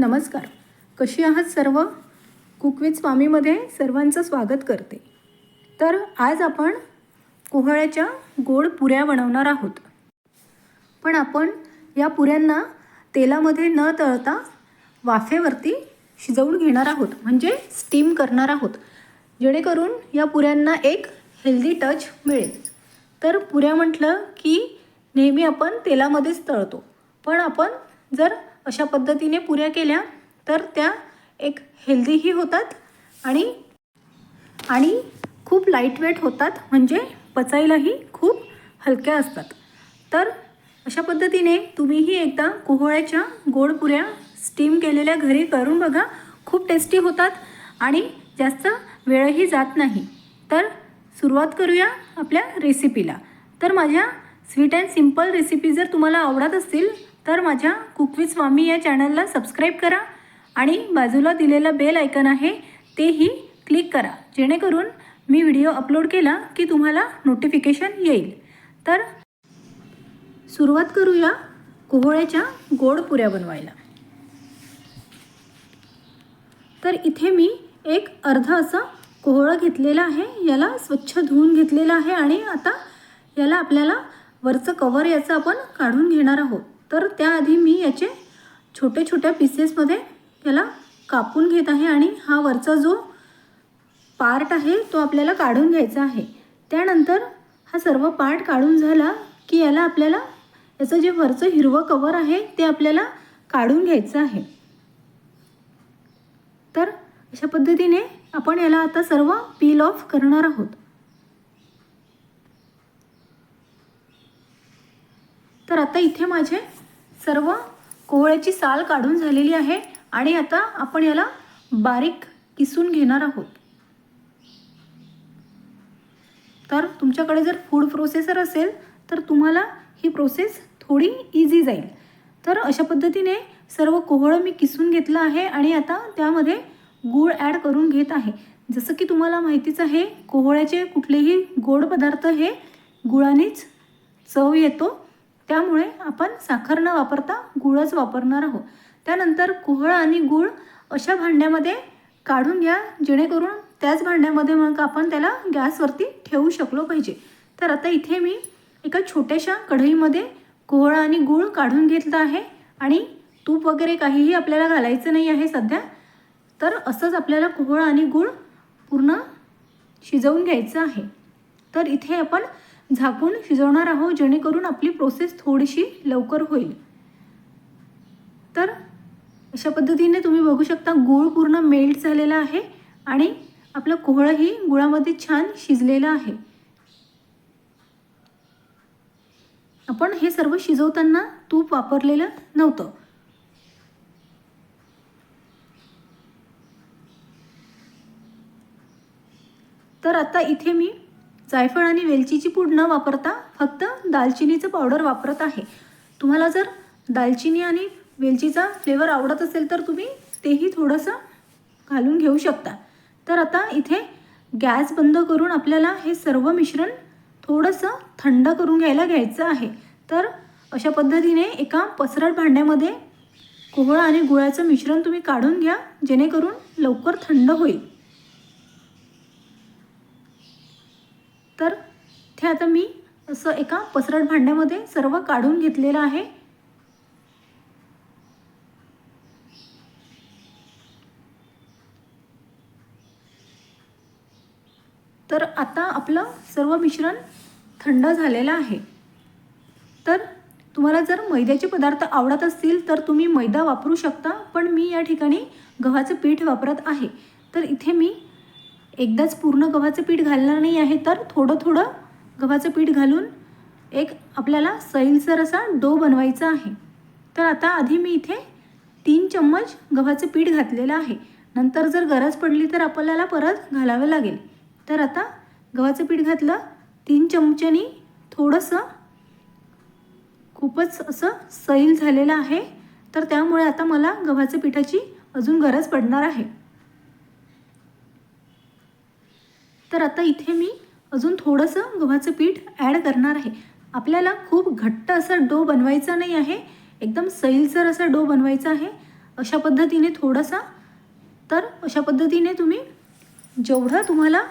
नमस्कार. कशी आहात सर्व? कुकवित स्वामीमध्ये सर्वांचं स्वागत करते. तर आज आपण कोहळ्याच्या गोड पुऱ्या बनवणार आहोत. पण आपण या पुऱ्यांना तेलामध्ये न तळता वाफेवरती शिजवून घेणार आहोत. म्हणजे स्टीम करणार आहोत. जेणेकरून या पुऱ्यांना एक हेल्दी टच मिळेल. तर पुऱ्या म्हटलं की नेहमी आपण तेलामध्येच तळतो. पण आपण जर अशा पद्धतीने पुऱ्या केल्या तर त्या एक हेल्दीही होतात आणि आणि खूप लाइट वेट होतात म्हणजे पचायलाही खूप हलक्या असतात. तर अशा पद्धतीने तुम्हीही एकदा कोहळ्याच्या गोड पुऱ्या स्टीम केलेल्या घरी करून बघा. खूप टेस्टी होतात आणि जास्त वेळही जात नाही. तर सुरुवात करूया आपल्या रेसिपीला तर माझ्या स्वीट अँड सिंपल रेसिपी जर तुम्हाला आवडत असतील तर माझ्या कुकविज स्वामी या चॅनलला सबस्क्राईब करा आणि बाजूला दिलेलं बेल आयकन आहे तेही क्लिक करा. जेणेकरून मी व्हिडिओ अपलोड केला की तुम्हाला नोटिफिकेशन येईल. तर सुरुवात करूया कोहळ्याच्या गोड पुऱ्या बनवायला. तर इथे मी एक अर्ध असं कोहळं घेतलेलं आहे याला स्वच्छ धुवून घेतलेलं आहे आणि आता याला आपल्याला वरचं कवर याचं आपण काढून घेणार आहोत. तर त्याआधी मी याचे छोटे छोट्या पीसेसमध्ये याला कापून घेत आहे आणि हा वरचा जो पार्ट आहे तो आपल्याला काढून घ्यायचा आहे. त्यानंतर हा सर्व पार्ट काढून झाला की याला आपल्याला याचं जे वरचं हिरवं कवर आहे ते आपल्याला काढून घ्यायचं आहे. तर अशा पद्धतीने आपण याला आता सर्व पील ऑफ करणार आहोत. तर आता इथे माझे सर्व कोहळ्याची साल काढून झालेली आहे आणि आता आपण याला बारीक किसून घेणार आहोत. तर तुमच्याकडे जर फूड प्रोसेसर असेल तर तुम्हाला ही प्रोसेस थोडी इझी जाईल. तर अशा पद्धतीने सर्व कोहळं मी किसून घेतलं आहे आणि आता त्यामध्ये गूळ ॲड करून घेत आहे. जसं की तुम्हाला माहितीच आहे कोहळ्याचे कुठलेही गोड पदार्थ हे गुळानेच चव येतो. त्यामुळे आपण साखर न वापरता गुळच वापरणार आहोत. त्यानंतर कोहळ आणि गूळ अशा भांड्यामध्ये काढून घ्या जेणेकरून त्याच भांड्यामध्ये मग आपण त्याला गॅसवरती ठेवू शकलो पाहिजे. तर आता इथे मी एका छोट्याशा कढईमध्ये कोहळ आणि गूळ काढून घेतलं आहे आणि तूप वगैरे काहीही आपल्याला घालायचं नाही आहे सध्या. तर असंच आपल्याला कोहळ आणि गूळ पूर्ण शिजवून घ्यायचं आहे. तर इथे आपण झाकून शिजवणार आहोत जेणेकरून आपली प्रोसेस थोडीशी लवकर होईल. तर अशा पद्धतीने तुम्ही बघू शकता गूळ पूर्ण मेल्ट झालेला आहे आणि आपलं कोहळंही गुळामध्ये छान शिजलेलं आहे. आपण हे सर्व शिजवताना तूप वापरलेलं नव्हतं. तर आता इथे मी जायफळ आणि वेलचीची पूड न वापरता फक्त दालचिनीचं पावडर वापरत आहे. तुम्हाला जर दालचिनी आणि वेलचीचा फ्लेवर आवडत असेल तर तुम्ही तेही थोडंसं घालून घेऊ शकता. तर आता इथे गॅस बंद करून आपल्याला हे सर्व मिश्रण थोडंसं थंड करून घ्यायला घ्यायचं आहे. तर अशा पद्धतीने एका पसरट भांड्यामध्ये कोहळा आणि गुळाचं मिश्रण तुम्ही काढून घ्या जेणेकरून लवकर थंड होईल. तर ते आता मी असं एका पसरट भांड्यामध्ये सर्व काढून घेतलेलं आहे. तर आता आपलं सर्व मिश्रण थंड झालेलं आहे. तर तुम्हाला जर मैद्याचे पदार्थ आवडत असतील तर तुम्ही मैदा वापरू शकता पण मी या ठिकाणी गव्हाचं पीठ वापरत आहे. तर इथे मी एकदाच पूर्ण गव्हाचं पीठ घालणार नाही आहे तर थोडं थोडं गव्हाचं पीठ घालून एक आपल्याला सैलसर असा डो बनवायचा आहे. तर आता आधी मी इथे तीन चम्मच गव्हाचं पीठ घातलेलं आहे. नंतर जर गरज पडली तर आपल्याला परत घालावं लागेल. तर आता गव्हाचं पीठ घातलं तीन चमच्यानी थोडंसं खूपच असं सैल झालेलं आहे. तर त्यामुळे आता मला गव्हाच्या पिठाची अजून गरज पडणार आहे. तर आता इथे मी अजून थोडंसं गव्हाचं पीठ ॲड करणार आहे. आपल्याला खूप घट्ट असा डो बनवायचा नाही आहे. एकदम सैलसर असा डो बनवायचा आहे. अशा पद्धतीने थोडासा. तर अशा पद्धतीने तुम्ही जेवढं तुम्हाला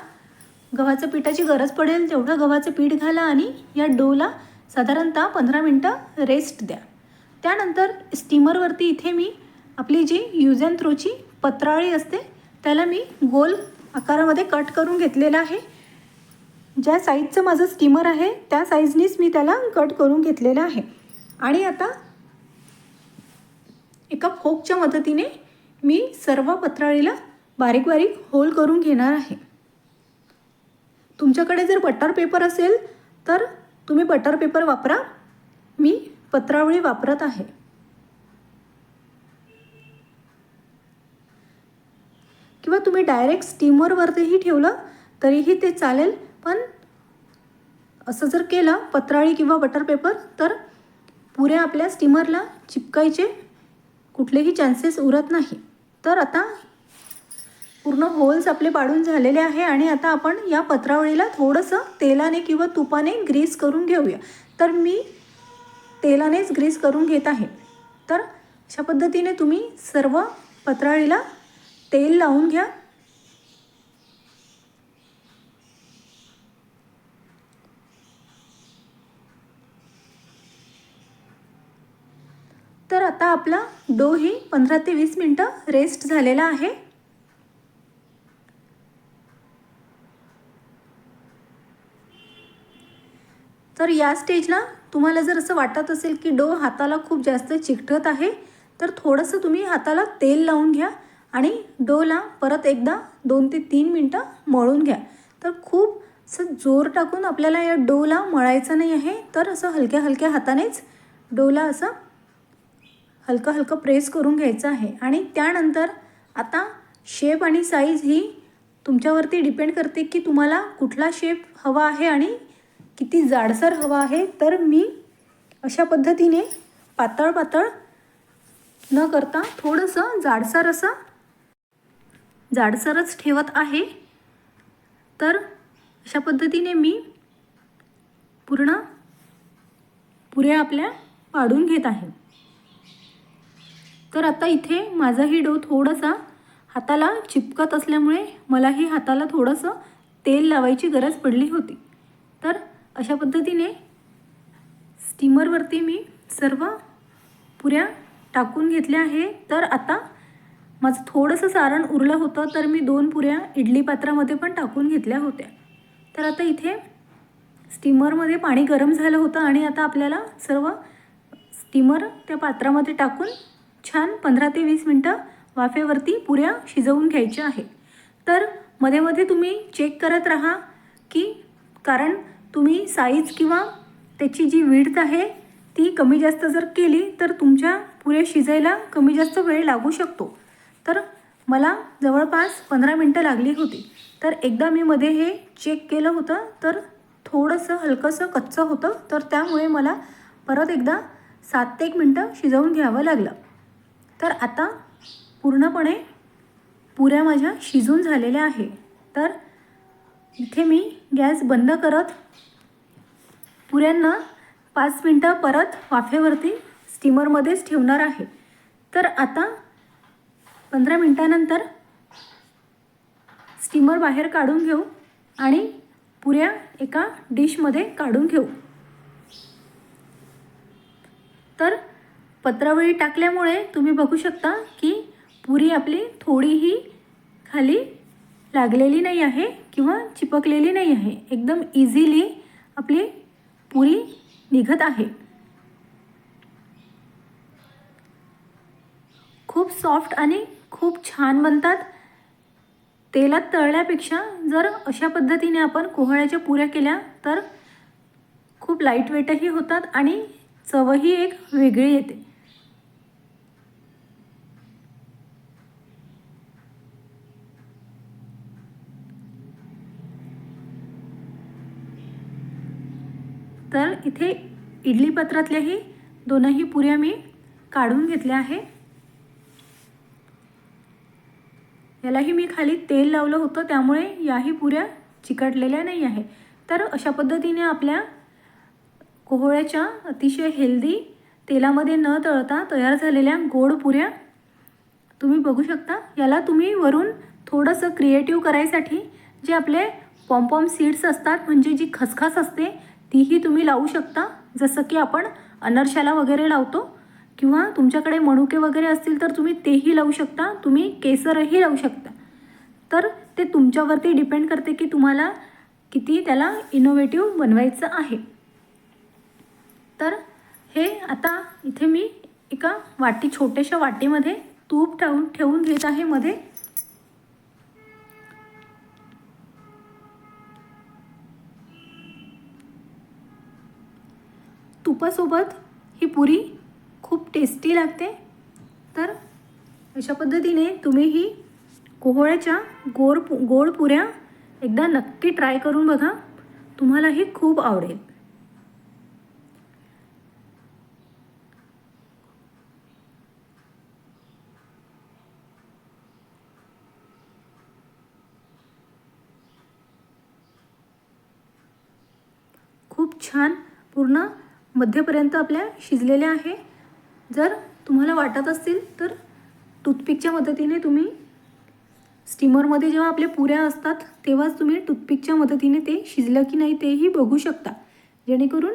गव्हाचं पिठाची गरज पडेल तेवढं गव्हाचं पीठ घाला आणि या डोला साधारणतः पंधरा मिनटं रेस्ट द्या. त्यानंतर स्टीमरवरती इथे मी आपली जी यूज अँड थ्रोची पत्राळी असते त्याला मी गोल आकारामध्ये कट करून घेतलेलं आहे. ज्या साईजचं माझं स्टीमर आहे त्या साईजनीच मी त्याला कट करून घेतलेलं आहे. आणि आता एका फोकच्या मदतीने मी सर्व पत्राळीला बारीक बारीक होल करून घेणार आहे. तुमच्याकडे जर बटर पेपर असेल तर तुम्ही बटर पेपर वापरा. मी पत्रावळी वापरत आहे. किंवा तुम्ही डायरेक्ट स्टीमरवरतीही ठेवलं तरीही ते चालेल. पण असं जर केलं पत्राळी किंवा बटर पेपर तर पुऱ्या आपल्या स्टीमरला चिपकायचे कुठलेही चान्सेस उरत नाही. तर आता पूर्ण होल्स आपले पाडून झालेले आहे आणि आता आपण या पत्रावळीला थोडंसं तेलाने किंवा तुपाने ग्रीस करून घेऊया. तर मी तेलानेच ग्रीस करून घेत आहे. तर अशा पद्धतीने तुम्ही सर्व पत्राळीला तेल लावून घ्या. तर आता आपला डो ही पंधरा ते वीस मिनटं रेस्ट झालेला आहे. तर या स्टेजला तुम्हाला जर असं वाटत असेल की डो हाताला खूप जास्त चिकटत आहे तर थोडंसं तुम्ही हाताला तेल लावून घ्या. आणि डोला परत एकदा दोन ते तीन मिनटं मळून घ्या. तर खूप असं जोर टाकून आपल्याला या डोला मळायचं नाही आहे तर असं हलक्या हलक्या हातानेच डोला असं हलकं हलकं प्रेस करून घ्यायचं आहे. आणि त्यानंतर आता शेप आणि साईज ही तुमच्यावरती डिपेंड करते की तुम्हाला कुठला शेप हवा आहे आणि किती जाडसर हवा आहे. तर मी अशा पद्धतीने पातळ पातळ न करता थोडंसं जाडसर असं जाडसरच ठेवत आहे. तर अशा पद्धतीने मी पूर्ण पुऱ्या आपल्या पाडून घेत आहे. तर आता इथे माझाही डो थोडासा हाताला चिपकत असल्यामुळे मलाही हाताला थोडंसं तेल लावायची गरज पडली होती. तर अशा पद्धतीने स्टीमरवरती मी सर्व पुऱ्या टाकून घेतल्या आहे. तर आता माझं थोडंसं सारण उरलं होतं तर मी दोन पुऱ्या इडली पात्रामध्ये पण टाकून घेतल्या होत्या. तर आता इथे स्टीमरमध्ये पाणी गरम झालं होतं आणि आता आपल्याला सर्व स्टीमर त्या पात्रामध्ये टाकून छान पंधरा ते वीस मिनटं वाफेवरती पुऱ्या शिजवून घ्यायच्या आहे तर मध्ये मध्ये तुम्ही चेक करत राहा की कारण तुम्ही साईज किंवा त्याची जी विड्थ आहे ती कमी जास्त जर केली तर तुमच्या पुऱ्या शिजायला कमी जास्त वेळ लागू शकतो. तर मला जवळपास पंधरा मिनटं लागली होती. तर एकदा मी मध्ये हे चेक केलं होतं तर थोडंसं हलकंसं कच्चं होतं. तर त्यामुळे मला परत एकदा सात ते एक मिनटं शिजवून घ्यावं लागलं. तर आता पूर्णपणे पुऱ्या माझ्या शिजून झालेल्या आहे. तर इथे मी गॅस बंद करत पुऱ्यांना पाच मिनटं परत वाफेवरती स्टीमरमध्येच ठेवणार आहे. तर आता पंधरा मिनटानंतर स्टीमर बाहेर काढून घेऊ आणि पुऱ्या एका डिशमध्ये काढून घेऊ. तर पत्रावळी टाकल्यामुळे तुम्ही बघू शकता की पुरी आपली थोडीही खाली लागलेली नाही आहे किंवा चिपकलेली नाही आहे. एकदम इझिली आपली पुरी निघत आहे. खूप सॉफ्ट आणि खूप छान बनतात. तेलात तळल्यापेक्षा जर अशा पद्धतीने आपण कोहळ्याच्या पुऱ्या केल्या तर खूप लाइट वेटही होतात आणि चवही एक वेगळी येते. तर इथे इडली पत्रातल्याही दोनही पुऱ्या मी काढून घेतल्या आहे यालाही मी खाली तेल लावलं होतं त्यामुळे याही पुऱ्या चिकटलेल्या नाही आहे तर अशा पद्धतीने आपल्या कोहळ्याच्या अतिशय हेल्दी तेलामध्ये न तळता तयार झालेल्या गोड पुऱ्या तुम्ही बघू शकता. याला तुम्ही वरून थोडंसं क्रिएटिव्ह करायसाठी जे आपले पॉम्पॉम सीड्स असतात म्हणजे जी खसखस असते तीही तुम्ही लावू शकता. जसं की आपण अनर्शाला वगैरे लावतो किंवा तुमच्याकडे मणुके वगैरे असतील तर तुम्ही तेही लावू शकता तुम्ही केसरही लावू शकता. तर ते तुमच्यावरती डिपेंड करते की तुम्हाला किती त्याला इनोव्हेटिव्ह बनवायचं आहे. तर हे आता इथे मी एका वाटी छोट्याशा वाटीमध्ये तूप ठेवून ठेवून घेत आहे मध्ये. तुपासोबत ही पुरी खूप टेस्टी लागते. तर अशा पद्धतीने तुम्ही ही कोहळ्याच्या गोड गोड पुऱ्या एकदा नक्की ट्राय करून बघा. तुम्हालाही खूप आवडेल. खूप छान पूर्ण मध्यपर्यंत आपल्या शिजलेल्या आहे. जर तुम्हाला वाटत असतील तर टूथपिकच्या मदतीने तुम्ही स्टीमरमध्ये जेव्हा आपल्या पुऱ्या असतात तेव्हाच तुम्ही टूथपिकच्या मदतीने ते शिजलं की नाही तेही बघू शकता. जेणेकरून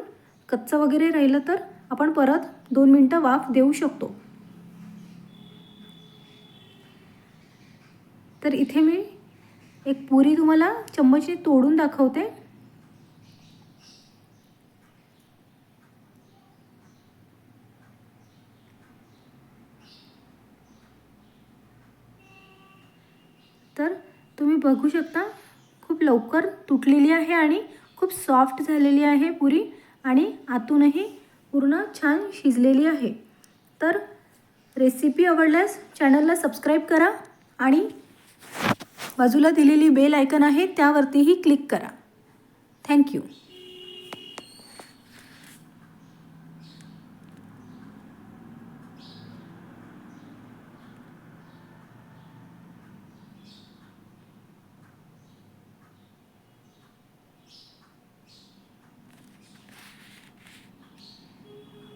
कच्चं वगैरे राहिलं तर आपण परत दोन मिनटं वाफ देऊ शकतो. तर इथे मी एक पुरी तुम्हाला चम्मचने तोडून दाखवते. तर तुम्ही बघू शकता खूप लवकर तुटलेली आहे आणि खूप सॉफ्ट झालेली आहे पुरी आणि आतूनही पूर्ण छान शिजलेली आहे. तर रेसिपी आवडल्यास चॅनलला सबस्क्राईब करा आणि बाजूला दिलेली बेल आयकन आहे त्यावरतीही क्लिक करा. थँक्यू